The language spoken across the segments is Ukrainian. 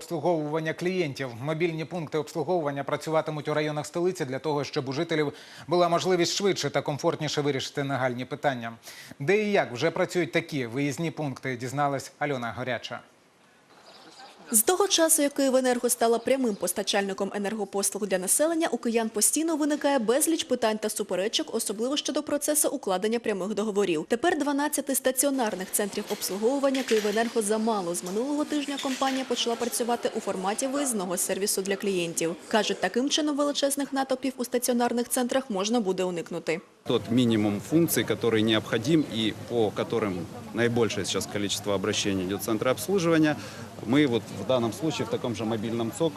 обслуговування клієнтів. Мобільні пункти обслуговування працюватимуть у районах столиці для того, щоб у жителів була можливість швидше та комфортніше вирішити нагальні питання. Де і як вже працюють такі виїзні пункти, дізналась Альона Горяча. З того часу, як Київенерго стала прямим постачальником енергопослуг для населення, у киян постійно виникає безліч питань та суперечок, особливо щодо процесу укладення прямих договорів. Тепер 12 стаціонарних центрів обслуговування Київенерго замало. З минулого тижня компанія почала працювати у форматі виїзного сервісу для клієнтів. Кажуть, таким чином величезних натовпів у стаціонарних центрах можна буде уникнути. тот минимум функций, который необходим и по которым наибольшее сейчас количество обращений идет в центры обслуживания, мы вот в данном случае в таком же мобильном ЦОК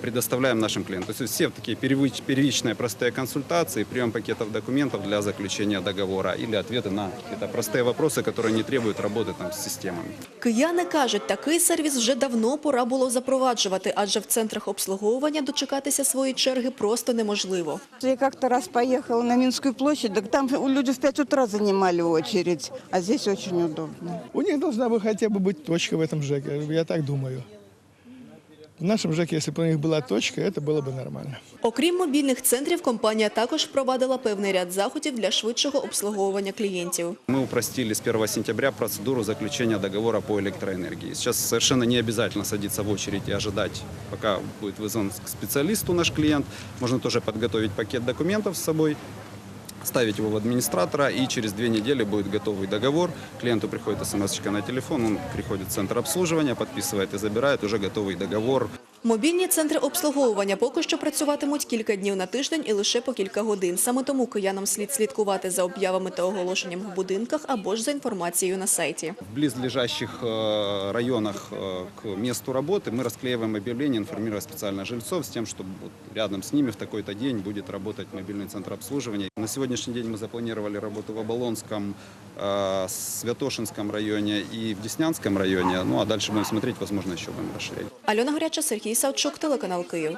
предоставляем нашим клиентам. То есть все такие первич- первичные простые консультации, прием пакетов документов для заключения договора или ответы на какие-то простые вопросы, которые не требуют работы там, с системами. Кияни кажуть, такий сервіс вже давно пора було запроваджувати, адже в центрах обслуговування дочекатися своєї черги просто неможливо. Я как-то раз поехала на Минскую площадь, так там люди в 5 утра занимали очередь, а здесь очень удобно. У них должна бы хотя бы быть точка в этом ЖЭКе, я так думаю. В нашем ЖЭКе, если бы у них была точка, это было бы нормально. Окрім мобільних центрів, компанія також впровадила певний ряд заходів для швидшого обслуговування клієнтів. Мы упростили с 1 сентября процедуру заключения договора по электроэнергии. Сейчас совершенно не обязательно садиться в очередь и ожидать, пока будет вызван к специалисту наш клиент. Можно тоже подготовить пакет документов с собой, ставить его в администратора, и через две недели будет готовый договор. Клиенту приходит смс на телефон, он приходит в центр обслуживания, подписывает и забирает уже готовый договор. Мобільні центри обслуговування поки що працюватимуть кілька днів на тиждень і лише по кілька годин. Саме тому киянам слід слідкувати за об'явами та оголошенням в будинках або ж за інформацією на сайті. В близлежащих э, районах э, к месту работы мы расклеиваем объявления, информируя специально жильцов с тем, чтобы вот рядом с ними в такой-то день будет работать мобильный центр обслуживания. На сегодняшний день мы запланировали работу в Оболонском, э, Святошинском районе и в Деснянском районе. Ну а дальше будем смотреть, возможно, еще будем расширять. Альона Горяча, Сергій Савчук, телеканал Київ.